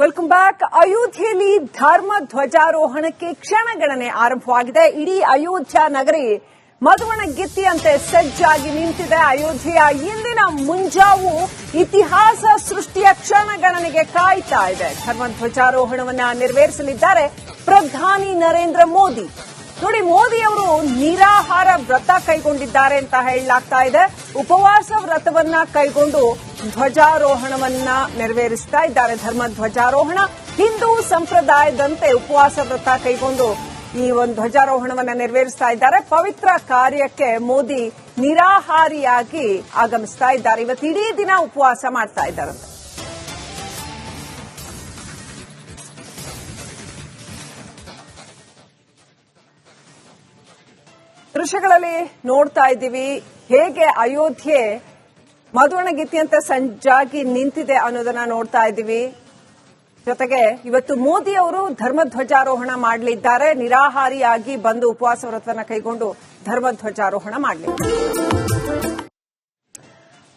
Welcome back ಅಯೋಧ್ಯೆಯಲ್ಲಿ ಧರ್ಮ ಧ್ವಜಾರೋಹಣಕ್ಕೆ ಕ್ಷಣಗಣನೆ ಆರಂಭವಾಗಿದೆ. ಇಡೀ ಅಯೋಧ್ಯ ನಗರಿ ಮಧುವಣ ಗೆತ್ತಿಯಂತೆ ಸಜ್ಜಾಗಿ ನಿಂತಿದೆ. ಅಯೋಧ್ಯೆಯ ಇಂದಿನ ಮುಂಜಾವು ಇತಿಹಾಸ ಸೃಷ್ಟಿಯ ಕ್ಷಣಗಣನೆಗೆ ಕಾಯ್ತಾ ಇದೆ. ಧರ್ಮ ಧ್ವಜಾರೋಹಣವನ್ನ ನೆರವೇರಿಸಲಿದ್ದಾರೆ ಪ್ರಧಾನಿ ನರೇಂದ್ರ ಮೋದಿ. ನೋಡಿ, ಮೋದಿ ಅವರು ನಿರಾಹಾರ ವ್ರತ ಕೈಗೊಂಡಿದ್ದಾರೆ ಅಂತ ಹೇಳಲಾಗ್ತಾ ಇದೆ. ಉಪವಾಸ ವ್ರತವನ್ನ ಕೈಗೊಂಡು ಧ್ವಜಾರೋಹಣವನ್ನ ನೆರವೇರಿಸ್ತಾ ಇದ್ದಾರೆ. ಧರ್ಮ ಧ್ವಜಾರೋಹಣ ಹಿಂದೂ ಸಂಪ್ರದಾಯದಂತೆ ಉಪವಾಸ ವ್ರತ ಕೈಗೊಂಡು ಈ ಒಂದು ಧ್ವಜಾರೋಹಣವನ್ನ ನೆರವೇರಿಸ್ತಾ ಇದ್ದಾರೆ. ಪವಿತ್ರ ಕಾರ್ಯಕ್ಕೆ ಮೋದಿ ನಿರಾಹಾರಿಯಾಗಿ ಆಗಮಿಸ್ತಾ ಇದ್ದಾರೆ. ಇವತ್ತು ಇಡೀ ದಿನ ಉಪವಾಸ ಮಾಡ್ತಾ ಇದ್ದಾರೆ. ದೃಶ್ಯಗಳಲ್ಲಿ ನೋಡ್ತಾ ಇದ್ದೀವಿ ಹೇಗೆ ಅಯೋಧ್ಯೆ ಮಧುವಣಗಿತ್ತಿಯಂತೆ ಸಂಜಾಗಿ ನಿಂತಿದೆ ಅನ್ನೋದನ್ನ ನೋಡ್ತಾ ಇದ್ದೀವಿ. ಜೊತೆಗೆ ಇವತ್ತು ಮೋದಿ ಅವರು ಧರ್ಮ ಧ್ವಜಾರೋಹಣ ಮಾಡಲಿದ್ದಾರೆ. ನಿರಾಹಾರಿಯಾಗಿ ಬಂದು ಉಪವಾಸ ವ್ರತವನ್ನ ಕೈಗೊಂಡು ಧರ್ಮ ಧ್ವಜಾರೋಹಣ ಮಾಡಲಿದ್ದಾರೆ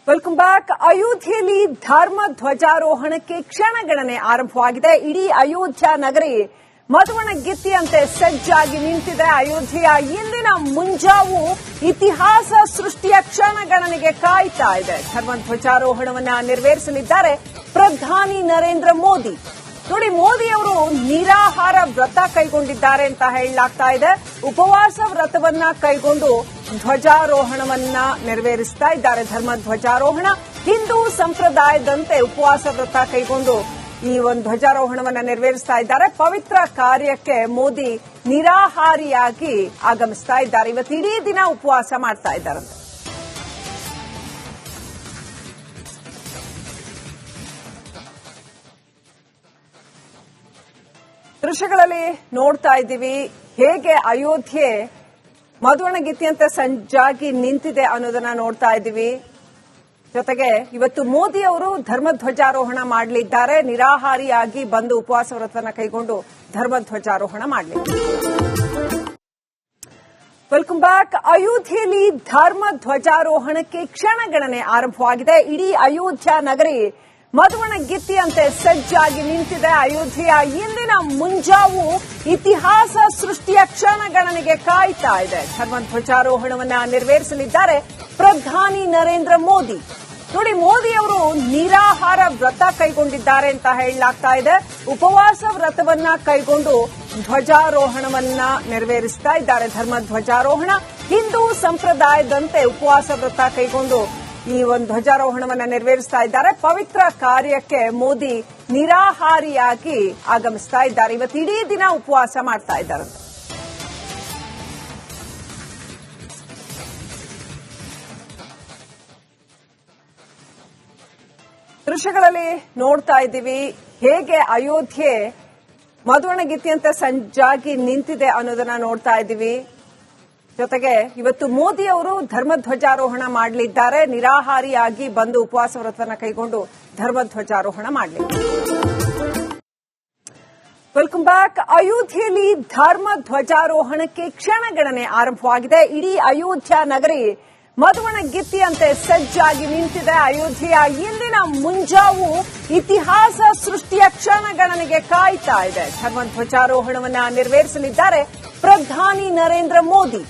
ವೆಲ್ಕಮ್ ಬ್ಯಾಕ್. ಅಯೋಧ್ಯೆಯಲ್ಲಿ ಧರ್ಮ ಧ್ವಜಾರೋಹಣಕ್ಕೆ ಕ್ಷಣಗಣನೆ ಆರಂಭವಾಗಿದೆ. ಇಡೀ ಅಯೋಧ್ಯ ನಗರಿ ಮಧುವಣ ಗಿತ್ತಿಯಂತೆ ಸಜ್ಜಾಗಿ ನಿಂತಿದೆ ಅಯೋಧ್ಯೆಯ ಇಂದಿನ ಮುಂಜಾವು ಇತಿಹಾಸ ಸೃಷ್ಟಿಯ ಕ್ಷಣಗಣನೆಗೆ ಕಾಯ್ತಾ ಇದೆ. ಧ್ವಜಾರೋಹಣವನ್ನ ನೆರವೇರಿಸಲಿದ್ದಾರೆ ಪ್ರಧಾನಿ ನರೇಂದ್ರ ಮೋದಿ. ನೋಡಿ ಮೋದಿ ಅವರು ನಿರಾಹಾರ ವ್ರತ ಕೈಗೊಂಡಿದ್ದಾರೆ ಅಂತ ಹೇಳಲಾಗ್ತಾ ಇದೆ. ಉಪವಾಸ ವ್ರತವನ್ನ ಕೈಗೊಂಡು ಧ್ವಜಾರೋಹಣವನ್ನ ನೆರವೇರಿಸ್ತಾ ಇದ್ದಾರೆ. ಧರ್ಮ ಧ್ವಜಾರೋಹಣ ಹಿಂದೂ ಸಂಪ್ರದಾಯದಂತೆ ಉಪವಾಸ ವ್ರತ ಕೈಗೊಂಡು ಈ ಒಂದು ಧ್ವಜಾರೋಹಣವನ್ನು ನೆರವೇರಿಸ್ತಾ ಇದ್ದಾರೆ. ಪವಿತ್ರ ಕಾರ್ಯಕ್ಕೆ ಮೋದಿ ನಿರಾಹಾರಿಯಾಗಿ ಆಗಮಿಸ್ತಾ ಇದ್ದಾರೆ. ಇವತ್ತು ಇಡೀ ದಿನ ಉಪವಾಸ ಮಾಡ್ತಾ ಇದ್ದಾರಂತೆ. ದೃಶ್ಯಗಳಲ್ಲಿ ನೋಡ್ತಾ ಇದ್ದೀವಿ. ಹೇಗೆ ಅಯೋಧ್ಯೆ ಮಧುವಣಗಿತ್ತಿಯಂತೆ ಸಂಜಾಗಿ ನಿಂತಿದೆ ಅನ್ನೋದನ್ನ ನೋಡ್ತಾ ಇದ್ದೀವಿ. ಜೊತೆಗೆ ಇವತ್ತು ಮೋದಿ ಅವರು ಧರ್ಮ ಧ್ವಜಾರೋಹಣ ಮಾಡಲಿದ್ದಾರೆ. ನಿರಾಹಾರಿಯಾಗಿ ಬಂದು ಉಪವಾಸ ವ್ರತವನ್ನು ಕೈಗೊಂಡು ಧರ್ಮ ಧ್ವಜಾರೋಹಣ ಮಾಡಲಿದ್ದಾರೆ ವೆಲ್ಕಮ್ ಬ್ಯಾಕ್ ಅಯೋಧ್ಯೆಯಲ್ಲಿ ಧರ್ಮ ಧ್ವಜಾರೋಹಣಕ್ಕೆ ಕ್ಷಣಗಣನೆ ಆರಂಭವಾಗಿದೆ. ಇಡೀ ಅಯೋಧ್ಯ ನಗರಿ ಮಧುವಣ ಗಿತ್ತಿಯಂತೆ ಸಜ್ಜಾಗಿ ನಿಂತಿದೆ. ಅಯೋಧ್ಯೆಯ ಇಂದಿನ ಮುಂಜಾವು ಇತಿಹಾಸ ಸೃಷ್ಟಿಯ ಕ್ಷಣಗಣನೆಗೆ ಕಾಯ್ತಾ ಇದೆ. ಧರ್ಮ ಧ್ವಜಾರೋಹಣವನ್ನ ನೆರವೇರಿಸಲಿದ್ದಾರೆ ಪ್ರಧಾನಿ ನರೇಂದ್ರ ಮೋದಿ. ನೋಡಿ ಮೋದಿ ಅವರು ನಿರಾಹಾರ ವ್ರತ ಕೈಗೊಂಡಿದ್ದಾರೆ ಅಂತ ಹೇಳಲಾಗ್ತಾ ಇದೆ. ಉಪವಾಸ ವ್ರತವನ್ನ ಕೈಗೊಂಡು ಧ್ವಜಾರೋಹಣವನ್ನ ನೆರವೇರಿಸ್ತಾ ಇದ್ದಾರೆ. ಧರ್ಮ ಧ್ವಜಾರೋಹಣ, ಹಿಂದೂ ಸಂಪ್ರದಾಯದಂತೆ ಉಪವಾಸ ವ್ರತ ಕೈಗೊಂಡು ಈ ಒಂದು ಧ್ವಜಾರೋಹಣವನ್ನ ನೆರವೇರಿಸ್ತಾ ಇದ್ದಾರೆ. ಪವಿತ್ರ ಕಾರ್ಯಕ್ಕೆ ಮೋದಿ ನಿರಾಹಾರಿಯಾಗಿ ಆಗಮಿಸ್ತಾ ಇದ್ದಾರೆ. ಇವತ್ತು ಇಡೀ ದಿನ ಉಪವಾಸ ಮಾಡ್ತಾ ಇದ್ದಾರೆ. ದೃಶ್ಯಗಳಲ್ಲಿ ನೋಡ್ತಾ ಇದ್ದೀವಿ. ಹೇಗೆ ಅಯೋಧ್ಯೆ ಮಧುವಣಗಿತ್ತಿಯಂತೆ ಸಂಜಾಗಿ ನಿಂತಿದೆ ಅನ್ನೋದನ್ನ ನೋಡ್ತಾ ಇದ್ದೀವಿ. ಜೊತೆಗೆ ಇವತ್ತು ಮೋದಿ ಅವರು ಧರ್ಮ ಧ್ವಜಾರೋಹಣ ಮಾಡಲಿದ್ದಾರೆ. ನಿರಾಹಾರಿಯಾಗಿ ಬಂದು ಉಪವಾಸ ವ್ರತವನ್ನ ಕೈಗೊಂಡು ಧರ್ಮ ಧ್ವಜಾರೋಹಣ ಮಾಡಲಿದ್ದಾರೆ. ವೆಲ್ಕಮ್ ಬ್ಯಾಕ್ ಅಯೋಧ್ಯೆಯಲ್ಲಿ ಧರ್ಮ ಧ್ವಜಾರೋಹಣಕ್ಕೆ ಕ್ಷಣಗಣನೆ ಆರಂಭವಾಗಿದೆ. ಇಡೀ ಅಯೋಧ್ಯ ನಗರಿ ಮಧುವಣ ಗಿತ್ತಿಯಂತೆ ಸಜ್ಜಾಗಿ ನಿಂತಿದೆ ಅಯೋಧ್ಯೆಯ. ಇಂದಿನ ಮುಂಜಾವು ಇತಿಹಾಸ ಸೃಷ್ಟಿಯ ಕ್ಷಣಗಣನೆಗೆ ಕಾಯ್ತಾ ಇದೆ. ಧರ್ಮ ಧ್ವಜಾರೋಹಣವನ್ನ ನೆರವೇರಿಸಲಿದ್ದಾರೆ ಪ್ರಧಾನಿ ನರೇಂದ್ರ ಮೋದಿ.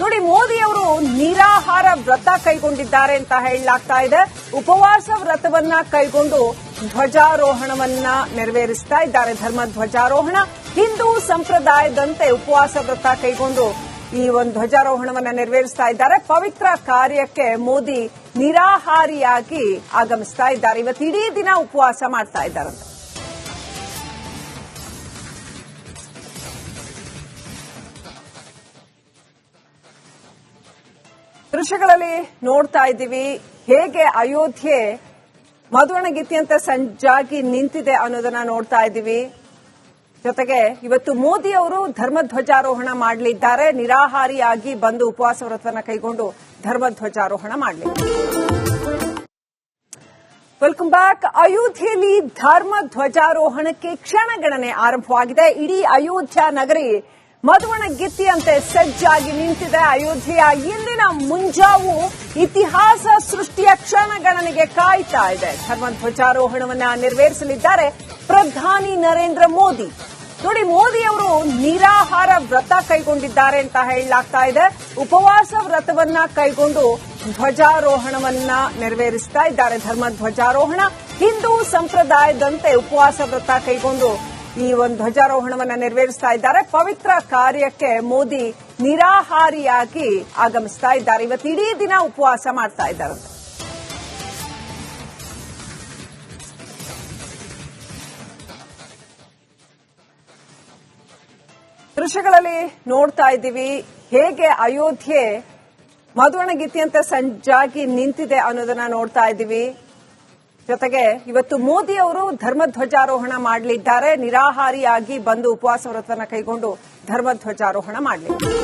ನೋಡಿ, ಮೋದಿ ಅವರು ನಿರಾಹಾರ ವ್ರತ ಕೈಗೊಂಡಿದ್ದಾರೆ ಅಂತ ಹೇಳಲಾಗ್ತಾ ಇದೆ. ಉಪವಾಸ ವ್ರತವನ್ನ ಕೈಗೊಂಡು ಧ್ವಜಾರೋಹಣವನ್ನ ನೆರವೇರಿಸ್ತಾ ಇದ್ದಾರೆ. ಧರ್ಮ ಧ್ವಜಾರೋಹಣ ಹಿಂದೂ ಸಂಪ್ರದಾಯದಂತೆ ಉಪವಾಸ ವ್ರತ ಕೈಗೊಂಡು ಈ ಒಂದು ಧ್ವಜಾರೋಹಣವನ್ನು ನೆರವೇರಿಸ್ತಾ ಇದ್ದಾರೆ. ಪವಿತ್ರ ಕಾರ್ಯಕ್ಕೆ ಮೋದಿ ನಿರಾಹಾರಿಯಾಗಿ ಆಗಮಿಸ್ತಾ ಇದ್ದಾರೆ. ಇವತ್ತು ಇಡೀ ದಿನ ಉಪವಾಸ ಮಾಡ್ತಾ ಇದ್ದಾರೆ ದೃಶ್ಯಗಳಲ್ಲಿ ನೋಡ್ತಾ ಇದ್ದೀವಿ. ಹೇಗೆ ಅಯೋಧ್ಯೆ ಮಧುವಣಗಿತ್ತಿಯಂತೆ ಸಂಜಾಗಿ ನಿಂತಿದೆ ಅನ್ನೋದನ್ನ ನೋಡ್ತಾ ಇದ್ದೀವಿ. ಜೊತೆಗೆ ಇವತ್ತು ಮೋದಿ ಅವರು ಧರ್ಮ ಧ್ವಜಾರೋಹಣ ಮಾಡಲಿದ್ದಾರೆ. ನಿರಾಹಾರಿಯಾಗಿ ಬಂದು ಉಪವಾಸ ವ್ರತವನ್ನು ಕೈಗೊಂಡು ಧರ್ಮ ಧ್ವಜಾರೋಹಣ ಮಾಡಲಿದ್ದಾರೆ ವೆಲ್ಕಮ್ ಬ್ಯಾಕ್ ಅಯೋಧ್ಯೆಯಲ್ಲಿ ಧರ್ಮ ಧ್ವಜಾರೋಹಣಕ್ಕೆ ಕ್ಷಣಗಣನೆ ಆರಂಭವಾಗಿದೆ. ಇಡೀ ಅಯೋಧ್ಯ ನಗರಿ ಮಧುವಣ ಗಿತ್ತಿಯಂತೆ ಸಜ್ಜಾಗಿ ನಿಂತಿದೆ. ಅಯೋಧ್ಯೆಯ ಇಂದಿನ ಮುಂಜಾವು ಇತಿಹಾಸ ಸೃಷ್ಟಿಯ ಕ್ಷಣಗಣನೆಗೆ ಕಾಯ್ತಾ ಇದೆ. ಧರ್ಮ ಧ್ವಜಾರೋಹಣವನ್ನ ನೆರವೇರಿಸಲಿದ್ದಾರೆ. ಪ್ರಧಾನಿ ನರೇಂದ್ರ ಮೋದಿ. ನೋಡಿ ಮೋದಿ ಅವರು ನಿರಾಹಾರ ವ್ರತ ಕೈಗೊಂಡಿದ್ದಾರೆ ಅಂತ ಹೇಳಲಾಗ್ತಾ ಇದೆ. ಉಪವಾಸ ವ್ರತವನ್ನ ಕೈಗೊಂಡು ಧ್ವಜಾರೋಹಣವನ್ನ ನೆರವೇರಿಸ್ತಾ ಇದ್ದಾರೆ. ಧರ್ಮ ಧ್ವಜಾರೋಹಣ, ಹಿಂದೂ ಸಂಪ್ರದಾಯದಂತೆ ಉಪವಾಸ ವ್ರತ ಕೈಗೊಂಡು ಈ ಒಂದು ಧ್ವಜಾರೋಹಣವನ್ನ ನೆರವೇರಿಸ್ತಾ ಇದ್ದಾರೆ. ಪವಿತ್ರ ಕಾರ್ಯಕ್ಕೆ ಮೋದಿ ನಿರಾಹಾರಿಯಾಗಿ ಆಗಮಿಸ್ತಾ ಇದ್ದಾರೆ. ಇವತ್ತು ಇಡೀ ದಿನ ಉಪವಾಸ ಮಾಡ್ತಾ ಇದ್ದಾರೆ ದೃಶ್ಯಗಳಲ್ಲಿ ನೋಡ್ತಾ ಇದ್ದೀವಿ. ಹೇಗೆ ಅಯೋಧ್ಯೆ ಮಧುವಣಗೀತಿಯಂತೆ ಸಂಜಾಗಿ ನಿಂತಿದೆ ಅನ್ನೋದನ್ನ ನೋಡ್ತಾ ಇದ್ದೀವಿ. ಜೊತೆಗೆ ಇವತ್ತು ಮೋದಿ ಅವರು ಧರ್ಮ ಧ್ವಜಾರೋಹಣ ಮಾಡಲಿದ್ದಾರೆ. ನಿರಾಹಾರಿಯಾಗಿ ಬಂದು ಉಪವಾಸ ವ್ರತವನ್ನ ಕೈಗೊಂಡು ಧರ್ಮ ಧ್ವಜಾರೋಹಣ ಮಾಡಲಿದ್ದಾರೆ.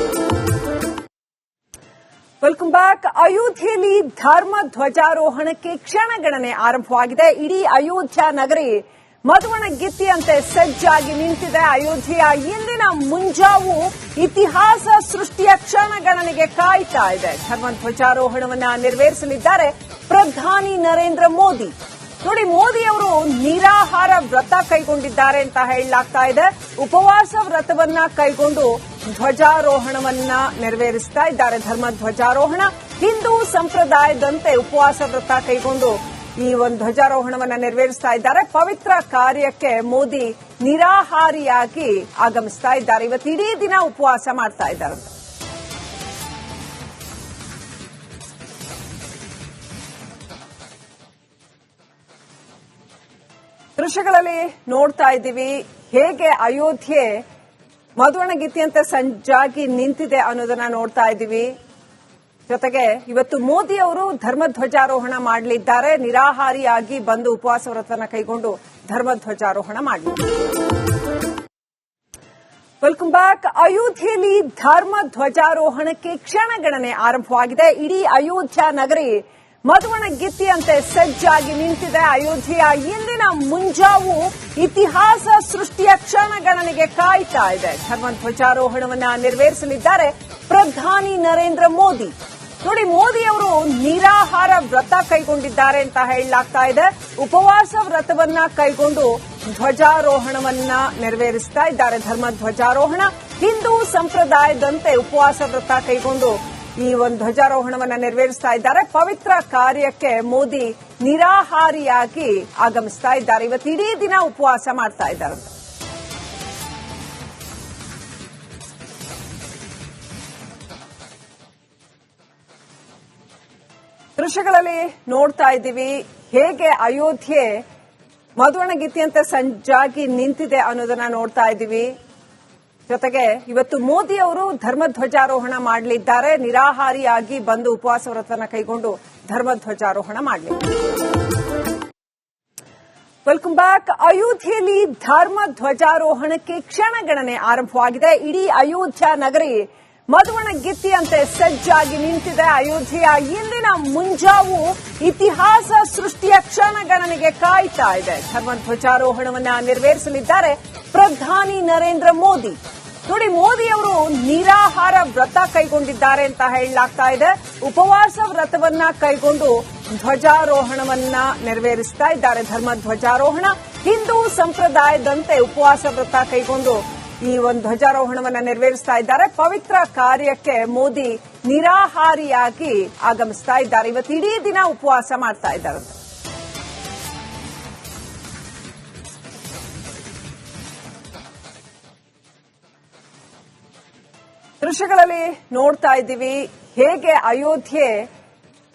Welcome back. ಅಯೋಧ್ಯೆಯಲ್ಲಿ ಧರ್ಮ ಧ್ವಜಾರೋಹಣಕ್ಕೆ ಕ್ಷಣಗಣನೆ ಆರಂಭವಾಗಿದೆ. ಇಡೀ ಅಯೋಧ್ಯ ನಗರಿ ಮಧುವಣಗಿತ್ತಿಯಂತೆ ಸಜ್ಜಾಗಿ ನಿಂತಿದೆ ಅಯೋಧ್ಯೆಯ ಇಂದಿನ ಮುಂಜಾವು ಇತಿಹಾಸ ಸೃಷ್ಟಿಯ ಕ್ಷಣಗಣನೆಗೆ ಕಾಯ್ತಾ ಇದೆ. ಧರ್ಮ ಧ್ವಜಾರೋಹಣವನ್ನ ನೆರವೇರಿಸಲಿದ್ದಾರೆ ಪ್ರಧಾನಿ ನರೇಂದ್ರ ಮೋದಿ. ನೋಡಿ ಮೋದಿ ಅವರು ನಿರಾಹಾರ ವ್ರತ ಕೈಗೊಂಡಿದ್ದಾರೆ ಅಂತ ಹೇಳಲಾಗ್ತಾ ಇದೆ. ಉಪವಾಸ ವ್ರತವನ್ನ ಕೈಗೊಂಡು ಧ್ವಜಾರೋಹಣವನ್ನ ನೆರವೇರಿಸ್ತಾ ಇದ್ದಾರೆ. ಧರ್ಮ ಧ್ವಜಾರೋಹಣ ಹಿಂದೂ ಸಂಪ್ರದಾಯದಂತೆ ಉಪವಾಸ ವ್ರತ ಕೈಗೊಂಡು ಈ ಒಂದು ಧ್ವಜಾರೋಹಣವನ್ನು ನೆರವೇರಿಸ್ತಾ ಇದ್ದಾರೆ. ಪವಿತ್ರ ಕಾರ್ಯಕ್ಕೆ ಮೋದಿ ನಿರಾಹಾರಿಯಾಗಿ ಆಗಮಿಸ್ತಾ ಇದ್ದಾರೆ. ಇವತ್ತು ಇಡೀ ದಿನ ಉಪವಾಸ ಮಾಡ್ತಾ ಇದ್ದಾರೆ. ದೃಶ್ಯಗಳಲ್ಲಿ ನೋಡ್ತಾ ಇದ್ದೀವಿ. ಹೇಗೆ ಅಯೋಧ್ಯೆ ಮಧುವಣಗೀತಿಯಂತೆ ಸಂಜಾಗಿ ನಿಂತಿದೆ ಅನ್ನೋದನ್ನ ನೋಡ್ತಾ ಇದ್ದೀವಿ. ಜೊತೆಗೆ ಇವತ್ತು ಮೋದಿ ಅವರು ಧರ್ಮ ಧ್ವಜಾರೋಹಣ ಮಾಡಲಿದ್ದಾರೆ. ನಿರಾಹಾರಿಯಾಗಿ ಬಂದು ಉಪವಾಸ ವ್ರತವನ್ನು ಕೈಗೊಂಡು ಧರ್ಮ ಧ್ವಜಾರೋಹಣ ವೆಲ್ಕಮ್ ಬ್ಯಾಕ್. ಅಯೋಧ್ಯೆಯಲ್ಲಿ ಧರ್ಮ ಧ್ವಜಾರೋಹಣಕ್ಕೆ ಕ್ಷಣಗಣನೆ ಆರಂಭವಾಗಿದೆ. ಇಡೀ ಅಯೋಧ್ಯ ನಗರಿ ಮಧುವಣಗಿತ್ತಿಯಂತೆ ಸಜ್ಜಾಗಿ ನಿಂತಿದೆ. ಅಯೋಧ್ಯೆಯ ಇಂದಿನ ಮುಂಜಾವು ಇತಿಹಾಸ ಸೃಷ್ಟಿಯ ಕ್ಷಣಗಣನೆಗೆ ಕಾಯ್ತಾ ಇದೆ. ಧರ್ಮ ಧ್ವಜಾರೋಹಣವನ್ನ ನೆರವೇರಿಸಲಿದ್ದಾರೆ ಪ್ರಧಾನಿ ನರೇಂದ್ರ ಮೋದಿ. ನೋಡಿ ಮೋದಿ ಅವರು ನಿರಾಹಾರ ವ್ರತ ಕೈಗೊಂಡಿದ್ದಾರೆ ಅಂತ ಹೇಳಲಾಗ್ತಾ ಇದೆ. ಉಪವಾಸ ವ್ರತವನ್ನ ಕೈಗೊಂಡು ಧ್ವಜಾರೋಹಣವನ್ನ ನೆರವೇರಿಸ್ತಾ ಇದ್ದಾರೆ. ಧರ್ಮ ಧ್ವಜಾರೋಹಣ. ಹಿಂದೂ ಸಂಪ್ರದಾಯದಂತೆ ಉಪವಾಸ ವ್ರತ ಕೈಗೊಂಡು ಈ ಒಂದು ಧ್ವಜಾರೋಹಣವನ್ನ ನೆರವೇರಿಸ್ತಾ ಇದ್ದಾರೆ. ಪವಿತ್ರ ಕಾರ್ಯಕ್ಕೆ ಮೋದಿ ನಿರಾಹಾರಿಯಾಗಿ ಆಗಮಿಸ್ತಾ ಇದ್ದಾರೆ. ಇವತ್ತು ಇಡೀ ದಿನ ಉಪವಾಸ ಮಾಡ್ತಾ ಇದ್ದಾರೆ ದೃಶ್ಯಗಳಲ್ಲಿ ನೋಡ್ತಾ ಇದ್ದೀವಿ. ಹೇಗೆ ಅಯೋಧ್ಯೆ ಮಧುವಣಗಿತ್ತಿಯಂತೆ ಸಂಜಾಗಿ ನಿಂತಿದೆ ಅನ್ನೋದನ್ನ ನೋಡ್ತಾ ಇದ್ದೀವಿ. ಜೊತೆಗೆ ಇವತ್ತು ಮೋದಿ ಅವರು ಧರ್ಮಧ್ವಜಾರೋಹಣ ಮಾಡಲಿದ್ದಾರೆ. ನಿರಾಹಾರಿಯಾಗಿ ಬಂದು ಉಪವಾಸ ವ್ರತವನ್ನ ಕೈಗೊಂಡು ಧರ್ಮಧ್ವಜಾರೋಹಣ ಮಾಡಲಿದ್ದಾರೆ. Welcome back. ಅಯೋಧ್ಯೆಯಲ್ಲಿ ಧರ್ಮ ಧ್ವಜಾರೋಹಣಕ್ಕೆ ಕ್ಷಣಗಣನೆ ಆರಂಭವಾಗಿದೆ. ಇಡೀ ಅಯೋಧ್ಯ ನಗರಿ ಮಧುವಣಗಿತ್ತಿಯಂತೆ ಸಜ್ಜಾಗಿ ನಿಂತಿದೆ ಅಯೋಧ್ಯೆಯ ಇಂದಿನ ಮುಂಜಾವು ಇತಿಹಾಸ ಸೃಷ್ಟಿಯ ಕ್ಷಣಗಣನೆಗೆ ಕಾಯ್ತಾ ಇದೆ. ಧರ್ಮ ಧ್ವಜಾರೋಹಣವನ್ನ ನೆರವೇರಿಸಲಿದ್ದಾರೆ ಪ್ರಧಾನಿ ನರೇಂದ್ರ ಮೋದಿ. ನೋಡಿ, ಮೋದಿ ಅವರು ನಿರಾಹಾರ ವ್ರತ ಕೈಗೊಂಡಿದ್ದಾರೆ ಅಂತ ಹೇಳಲಾಗ್ತಾ ಇದೆ. ಉಪವಾಸ ವ್ರತವನ್ನ ಕೈಗೊಂಡು ಧ್ವಜಾರೋಹಣವನ್ನ ನೆರವೇರಿಸ್ತಾ ಇದ್ದಾರೆ. ಧರ್ಮ ಧ್ವಜಾರೋಹಣ ಹಿಂದೂ ಸಂಪ್ರದಾಯದಂತೆ ಉಪವಾಸ ವ್ರತ ಕೈಗೊಂಡು ಈ ಒಂದು ಧ್ವಜಾರೋಹಣವನ್ನು ನೆರವೇರಿಸ್ತಾ ಇದ್ದಾರೆ. ಪವಿತ್ರ ಕಾರ್ಯಕ್ಕೆ ಮೋದಿ ನಿರಾಹಾರಿಯಾಗಿ ಆಗಮಿಸ್ತಾ ಇದ್ದಾರೆ. ಇವತ್ತು ಇಡೀ ದಿನ ಉಪವಾಸ ಮಾಡ್ತಾ ಇದ್ದಾರೆ. ದೃಶ್ಯಗಳಲ್ಲಿ ನೋಡ್ತಾ ಇದ್ದೀವಿ. ಹೇಗೆ ಅಯೋಧ್ಯೆ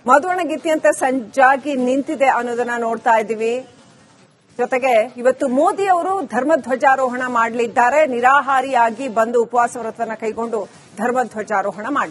ಮಧುವಣಗೀತಿಯಂತೆ ಸಂಜಾಗಿ ನಿಂತಿದೆ ಅನ್ನೋದನ್ನ ನೋಡ್ತಾ ಇದ್ದೀವಿ. ಜೊತೆಗೆ ಇವತ್ತು ಮೋದಿ ಅವರು ಧರ್ಮ ಧ್ವಜಾರೋಹಣ ಮಾಡಲಿದ್ದಾರೆ. ನಿರಾಹಾರಿಯಾಗಿ ಬಂದು ಉಪವಾಸ ವ್ರತವನ್ನು ಕೈಗೊಂಡು ಧರ್ಮ ಧ್ವಜಾರೋಹಣ ಮಾಡಲಿದ್ದಾರೆ